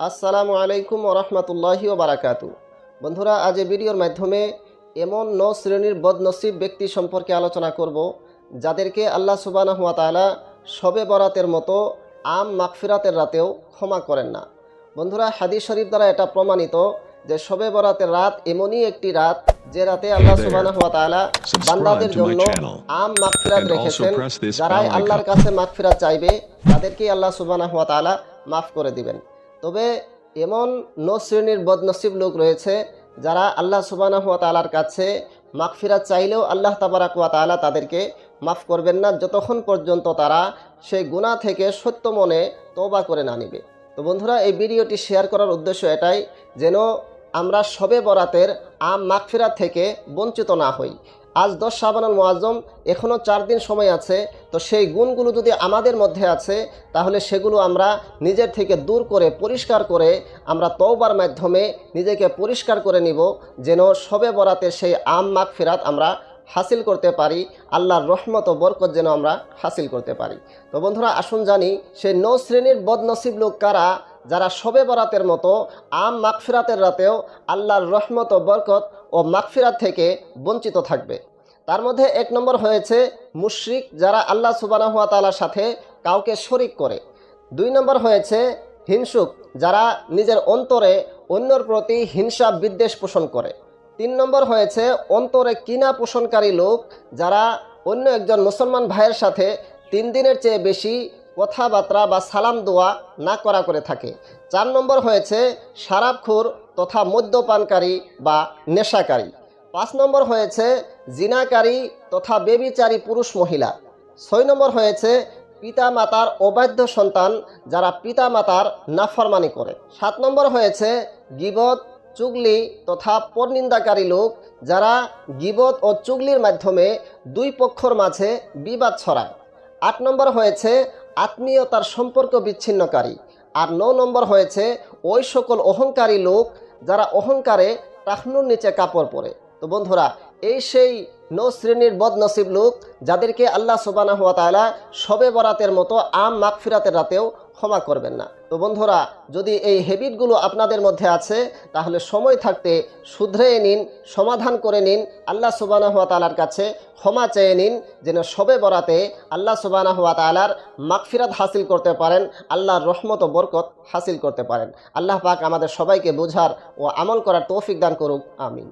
আসসালামু আলাইকুম ওরহমতুল্লাহি বারাকাতু। বন্ধুরা আজ এই ভিডিওর মাধ্যমে এমন ন শ্রেণির বদনসিব ব্যক্তি সম্পর্কে আলোচনা করব যাদেরকে আল্লাহ সুবানাহ তাআলা শবে বরাতের মতো আম মাগফিরাতের রাতেও ক্ষমা করেন না। বন্ধুরা হাদিস শরীফ দ্বারা এটা প্রমাণিত যে শবে বরাতের রাত এমনই একটি রাত যে রাতে আল্লাহ there. সুবানাহ তাআলা বান্দাদের জন্য আম মাগফিরাত রেখেছেন যারাই আল্লাহর কাছে মাগফিরাত চাইবে তাদেরকেই আল্লাহ সুবানাহ তাআলা মাফ করে দিবেন। তবে এমন ন শ্রেণির বদনসিব লোক রয়েছে যারা আল্লাহ সুবানাহ তালার কাছে মাগফিরাত চাইলেও আল্লাহ তাবারাকুয়া তাআলা তাদেরকে মাফ করবেন না। যতক্ষণ পর্যন্ত তারা সেই গুনাহ থেকে সত্য মনে তওবা করে না নিবে। তো বন্ধুরা, এই ভিডিওটি শেয়ার করার উদ্দেশ্য এটাই যেন আমরা সবে বরাতের আম মাগফিরাত থেকে বঞ্চিত না হই। আজ দশ শাবানুল মোয়াজ্জম এখনও চার দিন সময় আছে, তো সেই গুণগুলো যদি আমাদের মধ্যে আছে, তাহলে সেগুলো আমরা নিজের থেকে দূর করে, পরিষ্কার করে আমরা তওবার মাধ্যমে নিজেকে পরিষ্কার করে নিব, যেন সবে বরাতে সেই আম মাগফিরাত আমরা হাসিল করতে পারি, আল্লাহর রহমত ও বরকত যেন আমরা হাসিল করতে পারি। তো বন্ধুরা, আসুন জানি, সেই নৌ শ্রেণির বদনসিব লোক কারা, যারা শবে বরাতের মতো আম মাগফিরাতের রাতেও আল্লাহর রহমত ও বরকত ও মাগফিরাত থেকে বঞ্চিত থাকবে? তার মধ্যে এক নম্বর হয়েছে মুশরিক যারা আল্লাহ সুবানাহুয়া তালার সাথে কাউকে শরিক করে। দুই নম্বর হয়েছে হিংসুক যারা নিজের অন্তরে অন্যর প্রতি হিংসা বিদ্বেষ পোষণ করে। তিন নম্বর হয়েছে অন্তরে কিনা পোষণকারী লোক যারা অন্য একজন মুসলমান ভাইয়ের সাথে তিন দিনের চেয়ে বেশি কথাবার্তা বা সালাম দোয়া না করা করে থাকে। চার নম্বর হয়েছে শারাবখোর তথা মদ্যপানকারী বা নেশাকারী। পাঁচ নম্বর হয়েছে জিনাকারী তথা বেবিচারী পুরুষ মহিলা। ছয় নম্বর হয়েছে পিতা মাতার অবাধ্য সন্তান যারা পিতা মাতার নাফরমানি করে। সাত নম্বর হয়েছে গিবত, চুগলি তথা পরনিন্দাকারী লোক যারা গিবত ও চুগলির মাধ্যমে দুই পক্ষর মাঝে বিবাদ ছড়ায়। আট নম্বর হয়েছে আত্মীয়তার সম্পর্ক বিচ্ছিন্নকারী। আর ন নম্বর হয়েছে ওই সকল অহংকারী লোক যারা অহংকারে টাকনুর নিচে কাপড় পরে। তো বন্ধুরা, এই সেই ন শ্রেণির বদনসিব লোক যাদেরকে আল্লাহ সুবানা হাত তাআলা সবে বরাতের মতো আম মাগফিরাতের রাতেও ক্ষমা করবেন না। তো বন্ধুরা, যদি এই হ্যাবিটগুলো আপনাদের মধ্যে আছে, তাহলে সময় থাকতে শুধরে নিন, সমাধান করে নিন, আল্লাহ সুবানা হাত তালার কাছে ক্ষমা চেয়ে নিন, যেন সবে বরাতে আল্লাহ সুবানা হাত তালার মাগফিরাত হাসিল করতে পারেন, আল্লাহর রহমত ও বরকত হাসিল করতে পারেন। আল্লাহ পাক আমাদের সবাইকে বোঝার ও আমল করার তৌফিক দান করুক, আমিন।